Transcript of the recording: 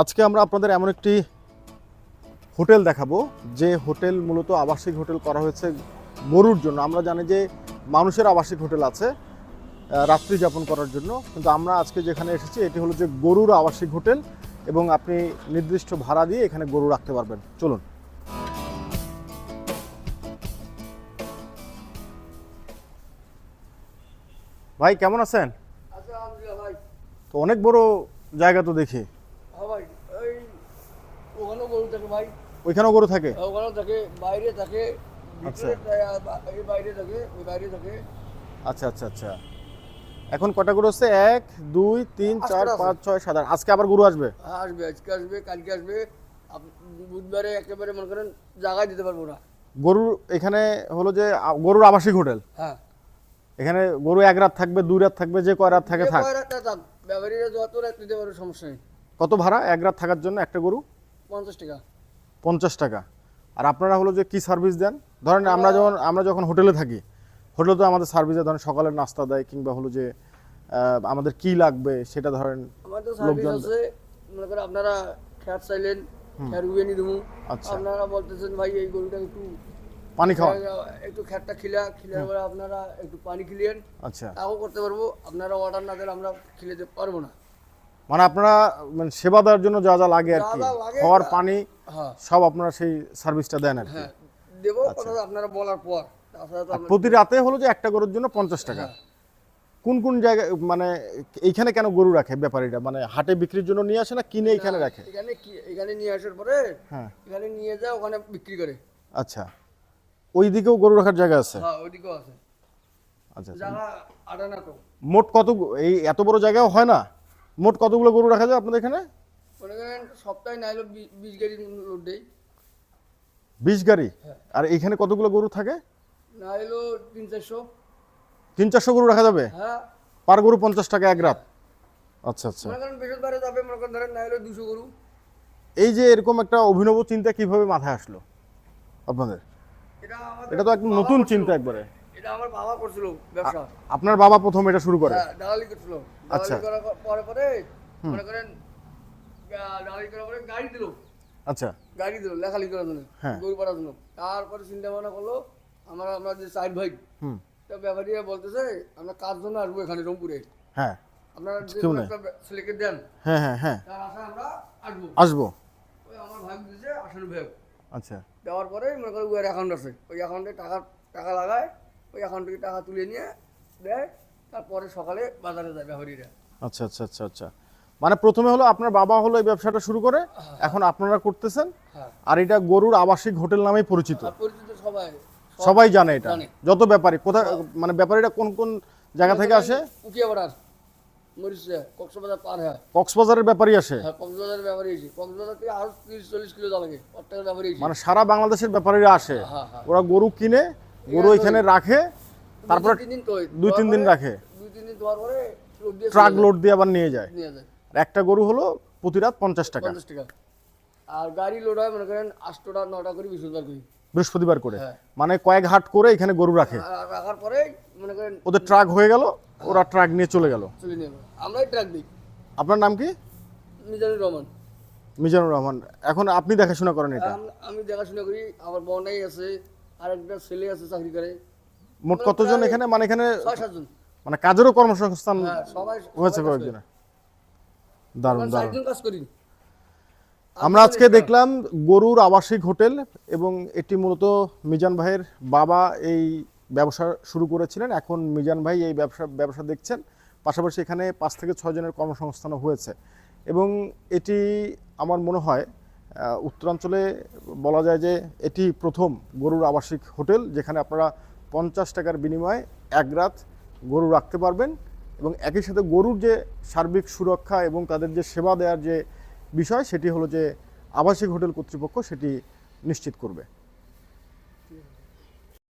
আজকে আমরা আপনাদের এমন একটি হোটেল দেখাবো যে হোটেল মূলত আবাসিক হোটেল করা হয়েছে গরুর জন্য। আমরা জানি যে মানুষের আবাসিক হোটেল আছে রাত্রি যাপন করার জন্য। কিন্তু আমরা আজকে যেখানে এসেছি এটি হলো যে গরুর আবাসিক হোটেল এবং আপনি নির্দিষ্ট ভাড়া দিয়ে এখানে গরু রাখতে পারবেন। চলুন। ভাই কেমন আছেন? তো অনেক বড় জায়গা তো দেখি হ্যাঁ ভাই ওই ওখানেও গরু থাকে ভাই। ওইখানেও গরু থাকে? ওখানেও থাকে বাইরে থাকে আচ্ছা। ভিতরে বাইরে থাকে ওই বাইরে থাকে। আচ্ছা আচ্ছা আচ্ছা। এখন কটা গরু হচ্ছে এক দুই তিন চার পাঁচ ছয় সাত আট। আজকে আবার গরু আসবে? হ্যাঁ, আসবে আজকে আসবে কালকে আসবে। বুধবারে একেবারে মনে করেন জায়গায় দিতে পারব না। গরুর এখানে হলো যে গরুর আবাসিক হোটেল? হ্যাঁ। এখানে গরু এক রাত থাকবে দুই রাত থাকবে যে কয় রাত থাকে থাক ব্যবহারীরা যত রাত দিতে পারবে সমস্যা নেই। কত ভাড়া? এক রাত থাকার জন্য একটা গরু? পঞ্চাশ টাকা। পঞ্চাশ টাকা। আর আপনারা হলো যে কি সার্ভিস দেন? ধরেন আমরা যখন আমরা যখন হোটেলে থাকি হোটেলে তো আমাদের সার্ভিসে ধরেন সকালের নাস্তা দেয় কিংবা হলো যে আমাদের কি লাগবে সেটা ধরেন লোকজন- মনে করেন আপনারা খ্যার চাইলেন খ্যার দেবো। আচ্ছা। আপনারা বলতেছেন ভাই এই গরুটা একটু পানি খাওয়া একটু খ্যারটা খিলা খিলার পরে আপনারা একটু পানি খিলিয়েন। আচ্ছা। তাও করতে পারব আপনারা অর্ডার না দিলে আমরা খিলাতে পারব না। মানে আপনারা মানে সেবা দেওয়ার জন্য যা যা লাগে আর কি। খাওয়ার পানি সব আপনারা সেই সার্ভিসটা দেন আর কি। হ্যাঁ দেবো আপনারা বলার পর। প্রতি রাতে হলো যে একটা গরুর জন্য পঞ্চাশ টাকা। হ্যাঁ। কোন কোন জায়গায় মানে এইখানে কেন গরু রাখে ব্যাপারীরা? মানে হাটে বিক্রির জন্য নিয়ে আসে না কিনে এখানে রাখে? এখানে কি এখানে নিয়ে আসার পরে হ্যাঁ। এখানে নিয়ে যায় ওখানে বিক্রি করে। আচ্ছা। ওই দিকেও গরু রাখার জায়গা আছে? হ্যাঁ ওইদিকেও আছে। আচ্ছা আচ্ছা। মোট কত এই এত বড় জায়গাও হয় না? মোট কতগুলো গরু রাখা যায় আপনাদের এখানে? মনে করেন সপ্তাহে না হলেও বি- বিশ গাড়ি লোড দেই। বিশ গাড়ি? হ্যাঁ। আর এখানে কতগুলো গরু থাকে? না হলেও তিন চারশো। তিন চারশো গরু রাখা যাবে? হ্যাঁ। পার গরু পঞ্চাশ টাকা এক রাত? আচ্ছা আচ্ছা। মনে করেন বৃহস্পতিবারে যাবে মনে করেন ধরেন না হলেও দুশো গরু। এই যে এরকম একটা অভিনব চিন্তা কীভাবে মাথায় আসলো আপনাদের? এটা আমাদের এটা তো একদম নতুন চিন্তা একবারে। এটা আমার বাবা করছিল ব্যবসা। আপনার বাবা প্রথম এটা শুরু করে। হ্যাঁ দালালি করছিল। আচ্ছা। করার পরে পরে মনে করেন গা- করার পরে গাড়ি দিল। আচ্ছা। গাড়ি দিল লেখালি করার জন্য হ্যাঁ। জন্য। তারপরে চিন্তা ভাবনা করল আমরা আমরা যে সাইড ভাই তো ব্যাপারীরা বলতেছে আমরা কার জন্য আসব এখানে রংপুরে? হ্যাঁ। আপনারা ছেলেকে দেন। হ্যাঁ হ্যাঁ হ্যাঁ। তার আমরা আসব। আসব। ওই আমার ভাগ দিয়েছে আসানো ভাগ আচ্ছা। দেওয়ার পরে মনে ওয়ার অ্যাকাউন্ট আছে। ওই অ্যাকাউন্টে টাকা টাকা লাগায় ওই অ্যাকাউন্ট থেকে টাকা তুলে নিয়ে দেয় তারপরে সকালে বাজারে যায় ব্যাপারীরা। আচ্ছা আচ্ছা আচ্ছা আচ্ছা। মানে প্রথমে হলো আপনার বাবা হলো এই ব্যবসাটা শুরু করে এখন আপনারা করতেছেন। হ্যাঁ। আর এটা গরুর আবাসিক হোটেল নামেই পরিচিত। সবাই সবাই জানে এটা। যত ব্যাপারী কোথায় মানে ব্যাপারীরা কোন কোন জায়গা থেকে আসে? কক্সবাজার পার হয়। কক্সবাজারের ব্যাপারী আসে? হ্যাঁ কক্সবাজারের ব্যাপারে এসে কক্সবাজার থেকে আরও তিরিশ চল্লিশ কিলো লাগে। প্রত্যেকের ব্যাপারে মানে সারা বাংলাদেশের ব্যাপারীরা আসে। হ্যাঁ হ্যাঁ ওরা গরু কিনে গরু এখানে রাখে তারপরে দুই তিন দিন রাখে। দুই তিন দিন ধোয়ার পরে ট্রাক লোড দিয়ে আবার নিয়ে যায়। নিয়ে যায়। আর একটা গরু হলো প্রতি রাত পঞ্চাশ টাকা। পঞ্চাশ টাকা। আর গাড়ি লোড হয় মনে করেন আটটা নটা করে বৃহস্পতিবার করি। বৃহস্পতিবার করে। হ্যাঁ। মানে কয়েক হাট করে এখানে গরু রাখে। রাখার পরে মনে করেন ওদের ট্রাক হয়ে গেল ওরা ট্রাক নিয়ে চলে গেল। চলে নিয়ে আমরাই ট্রাক দিই। আপনার নাম কি? মিজানুর রহমান। মিজানুর রহমান। এখন আপনি দেখাশোনা করেন এটা? আমি দেখাশোনা করি আমার বনাই আছে আর একটা ছেলে আছে চাকরি করে। মোট কতজন এখানে? মানে এখানে ছয় সাতজন। মানে কাজেরও কর্মসংস্থান হ্যাঁ সবাই হয়েছে সবাই কাজ কয়েকজনে করে। দারুণ দারুণ। কাজ করি। আমরা আজকে দেখলাম গরুর আবাসিক হোটেল এবং এটি মূলত মিজান ভাইয়ের বাবা এই ব্যবসা শুরু করেছিলেন। এখন মিজান ভাই এই ব্যবসা ব্যবসা দেখছেন। পাশাপাশি এখানে পাঁচ থেকে ছয় জনের কর্মসংস্থানও হয়েছে। এবং এটি আমার মনে হয় উত্তরাঞ্চলে বলা যায় যে এটি প্রথম গরুর আবাসিক হোটেল যেখানে আপনারা পঞ্চাশ টাকার বিনিময়ে এক রাত গরু রাখতে পারবেন। এবং একই সাথে গরুর যে সার্বিক সুরক্ষা এবং তাদের যে সেবা দেওয়ার যে বিষয়, সেটি হলো যে আবাসিক হোটেল কর্তৃপক্ষ সেটি নিশ্চিত করবে।